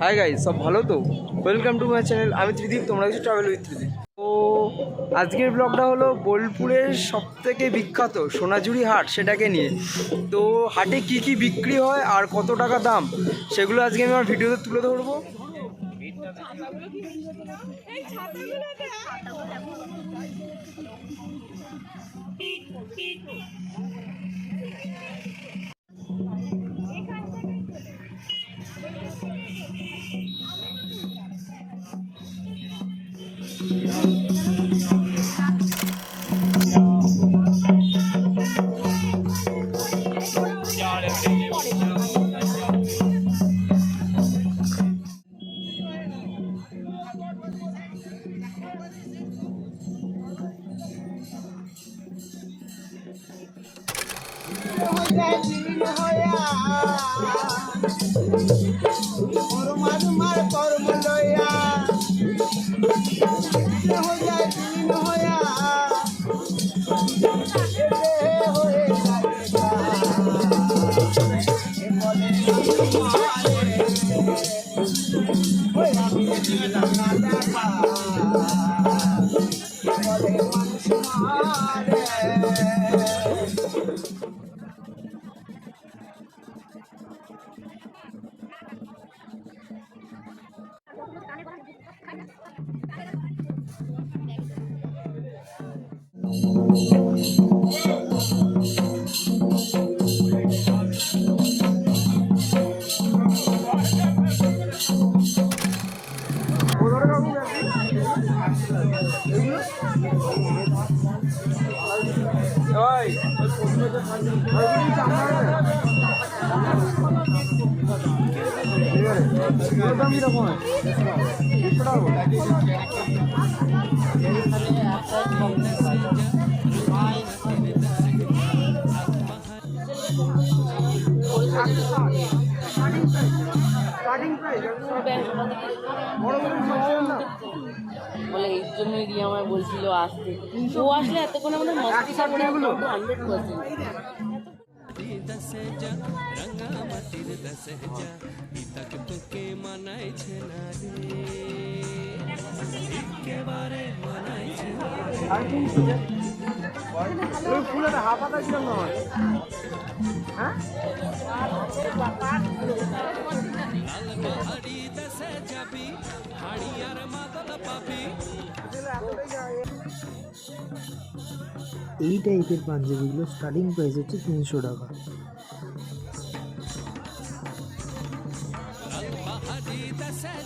Hi guys সব ভালো তো? ওয়েলকাম টু মাই চ্যানেল আমি ত্রিদীপ, তোমরা কিছু ট্রাভেল উইথ ত্রিদীপ। তো আজকের ব্লগটা হলো বোলপুরের সব থেকে বিখ্যাত সোনাঝুরি হাট, সেটাকে নিয়ে। তো হাটে কি কি বিক্রি হয় আর কত টাকা দাম, সেগুলো আজকে আমি আমার ভিডিওতে তুলে ধরবো। পরমাত্মার কর্ম লয়া হো যায় দিন মানুষ মারে। ఇక్కడ বলে এর জন্যই রিয়া আমায় বলছিল আসতে। ও আসলে এতক্ষণ আমাদের মস্তি থাকবে হান্ড্রেড পার্সেন্ট ফুলের দাম আছে হ্যাঁ? এই টাইপের পাঞ্জাবিগুলো স্টার্টিং প্রাইস হচ্ছে তিনশো টাকা।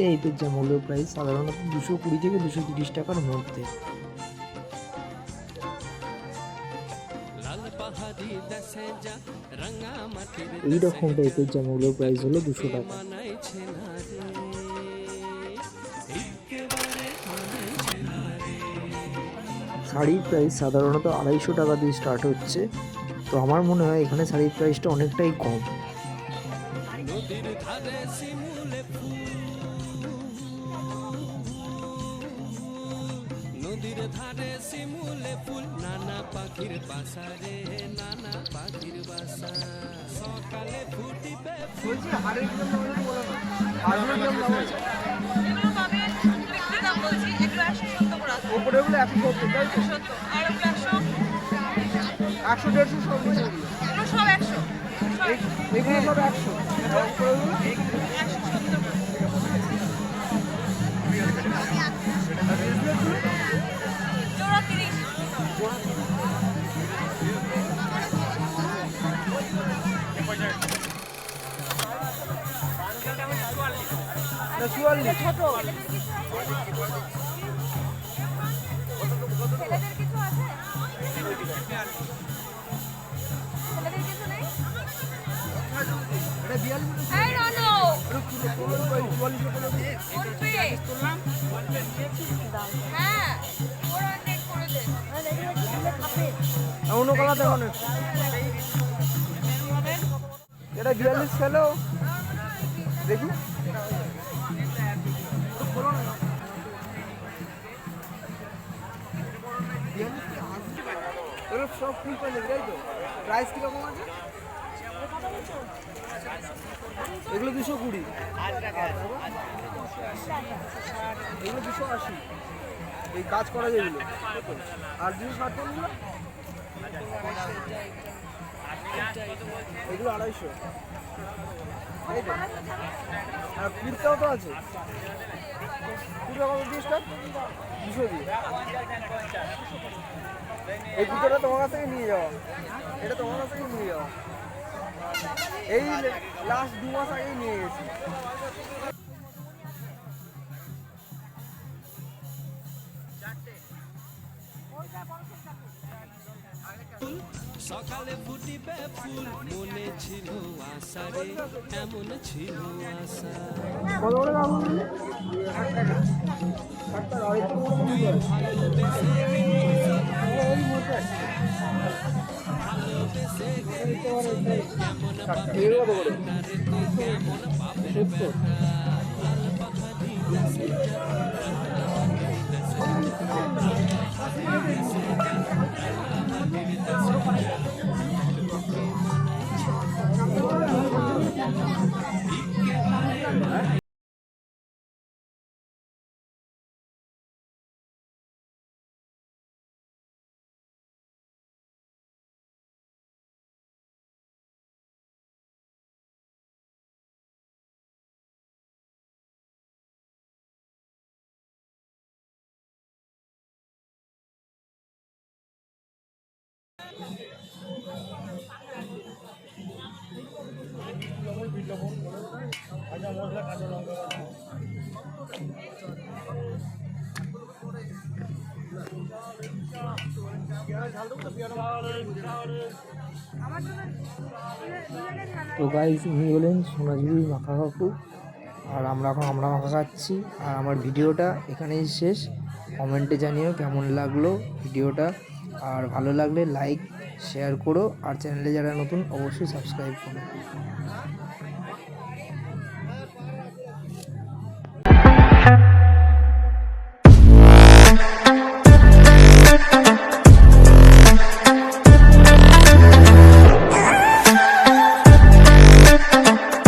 টাইপের মূল্য প্রাইস সাধারণত দুশো কুড়ি থেকে দুশো তিরিশ টাকার মধ্যে। এই রকম টাইপের জামাগুলোর প্রাইস হলো দুশো টাকা। শাড়ির প্রাইস সাধারণত আড়াইশো টাকা দিয়ে স্টার্ট হচ্ছে। তো আমার মনে হয় এখানে শাড়ির প্রাইসটা অনেকটাই কম। নদীর ধারে শিমুলে ফুল নানা পাখির বাসা রে নানা পাখির বাসা। সকালে ফুটিবে বলছি এগুলো একশো একশো দেড়শো সব একশো এগুলো সব একশো। উপরে? একশো। সত্তর ছোট। ছেলেদের কিছু আছে হ্যাঁ। অন্য কালার দেখো এটা বিয়াল্লিশ খেলো। দেখি। সব ফুল প্যান্ডেল তাই তো? প্রাইস কীরকম আছে? এগুলো দুশো কুড়ি। এগুলো দুশো আশি। এই কাজ করা যেগুলো আর ষাট কোনগুলো এগুলো আড়াইশো। আর কুর্তাও তো আছে। কুর্তা কত দিয়ে দুশো দিয়ে। এই কুর্তাটা তোমার কাছ থেকে নিয়ে যাওয়া এটা তোমার কাছ থেকে নিয়ে যাওয়া এই লাস্ট দু মাস আগেই নিয়ে গেছি। সকালে ফুটিবে ফুল মনে ছিল আশা রে এমন ছিল আশা কত করে দাম বললি? ষাট টাকা তো গাইজ উনি হলেন সোনাঝুরি মাখা কাকু আর আমরা এখন আমরা মাখা খাচ্ছি আর আমার ভিডিওটা এখানেই শেষ। কমেন্টে জানিও কেমন লাগল ভিডিওটা। আর ভালো লাগলে লাইক শেয়ার করো আর চ্যানেলে যারা নতুন অবশ্যই সাবস্ক্রাইব করো।